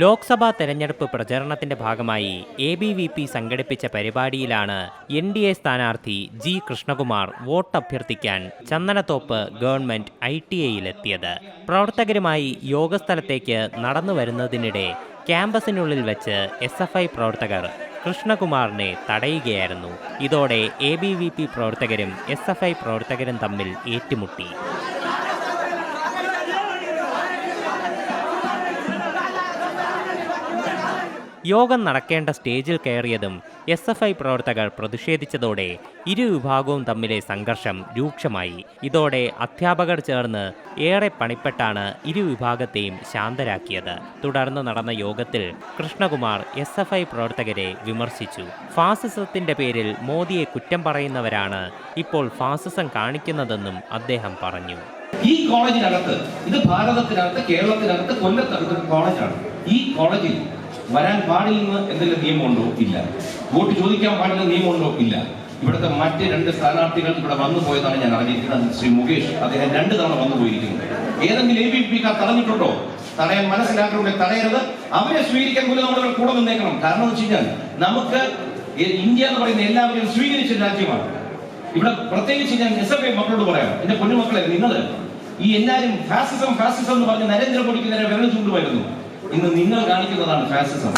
ലോക്സഭാ തെരഞ്ഞെടുപ്പ് പ്രചരണത്തിന്റെ ഭാഗമായി A B V P സംഘടിപ്പിച്ച പരിപാടിയിലാണ് എൻ ഡി എ സ്ഥാനാർത്ഥി ജി കൃഷ്ണകുമാർ വോട്ട് അഭ്യർത്ഥിക്കാൻ ചന്ദനത്തോപ്പ് ഗവൺമെന്റ് ഐ ടി ഐയിലെത്തിയത്. പ്രവർത്തകരുമായി യോഗസ്ഥലത്തേക്ക് നടന്നു വരുന്നതിനിടെ ക്യാമ്പസിനുള്ളിൽ വെച്ച് എസ് എഫ് ഐ പ്രവർത്തകർ കൃഷ്ണകുമാറിനെ തടയുകയായിരുന്നു. ഇതോടെ എ ബി വി പി പ്രവർത്തകരും എസ് എഫ് ഐ പ്രവർത്തകരും തമ്മിൽ ഏറ്റുമുട്ടി. യോഗം നടക്കേണ്ട സ്റ്റേജിൽ കയറിയതും എസ് എഫ് ഐ പ്രവർത്തകർ പ്രതിഷേധിച്ചതോടെ ഇരു വിഭാഗവും തമ്മിലെ സംഘർഷം രൂക്ഷമായി. ഇതോടെ അധ്യാപകർ ചേർന്ന് ഏറെ പണിപ്പെട്ടാണ് ഇരു വിഭാഗത്തെയും ശാന്തരാക്കിയത്. തുടർന്ന് നടന്ന യോഗത്തിൽ കൃഷ്ണകുമാർ എസ് എഫ് ഐ പ്രവർത്തകരെ വിമർശിച്ചു. ഫാസിസത്തിന്റെ പേരിൽ മോദിയെ കുറ്റം പറയുന്നവരാണ് ഇപ്പോൾ ഫാസിസം കാണിക്കുന്നതെന്നും അദ്ദേഹം പറഞ്ഞു. ഈ കോളേജിനകത്ത് ഇത് ഭാരതത്തിനകത്ത് കേരളത്തിനകത്ത് കൊല്ലത്തടുത്ത കോളേജാണ്. ഈ കോളേജിൽ വരാൻ പാടില്ലെന്ന് എന്തെങ്കിലും നിയമമുണ്ടോ? ഇല്ല. വോട്ട് ചോദിക്കാൻ പാടില്ല നിയമമുണ്ടോ? ഇല്ല. ഇവിടുത്തെ മറ്റ് രണ്ട് സ്ഥാനാർത്ഥികൾ ഇവിടെ വന്നു പോയതാണ് ഞാൻ അറിഞ്ഞിരിക്കുന്നത്. ശ്രീ മുകേഷ്. അദ്ദേഹം രണ്ട് തവണ വന്നു പോയിരിക്കുന്നു. ഏതെങ്കിലും എ ബി പി കാർ തടഞ്ഞിട്ടുണ്ടോ? തടയാൻ മനസ്സിലാക്കുന്നുണ്ട് തടയരുത്. അവരെ സ്വീകരിക്കാൻ പോലും നമ്മൾ കൂടെ നിന്നേക്കണം. കാരണം എന്ന് വെച്ച് കഴിഞ്ഞാൽ നമുക്ക് ഇന്ത്യ എന്ന് പറയുന്ന എല്ലാവരെയും സ്വീകരിച്ച രാജ്യമാണ്. ഇവിടെ പ്രത്യേകിച്ച് ഞാൻ എസ് എഫ് ഐ മക്കളോട് പറയാം. എന്റെ പൊന്നുമക്കളെ നിങ്ങൾ ഈ എല്ലാവരും ഫാസിസം ഫാസിസം എന്ന് പറഞ്ഞ് നരേന്ദ്രമോദിക്ക് നേരെ വിരൽ ചൂണ്ടുമായിരുന്നു. ഇന്ന് നിങ്ങൾ കാണിക്കുന്നതാണ് ഫാസിസം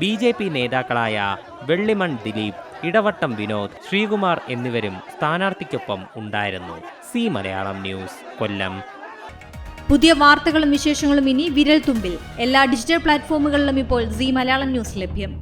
ബി ജെ പി നേതാക്കളായ വെള്ളിമൺ ദിലീപ് ഇടവട്ടം വിനോദ് ശ്രീകുമാർ എന്നിവരും സ്ഥാനാർത്ഥിക്കൊപ്പം ഉണ്ടായിരുന്നു. C Malayalam news Kollam. പുതിയ വാർത്തകളും വിശേഷങ്ങളും ഇനി വിരൽ തുമ്പിൽ എല്ലാ ഡിജിറ്റൽ പ്ലാറ്റ്ഫോമുകളിലും ഇപ്പോൾ സി മലയാളം ന്യൂസ് ലഭ്യം.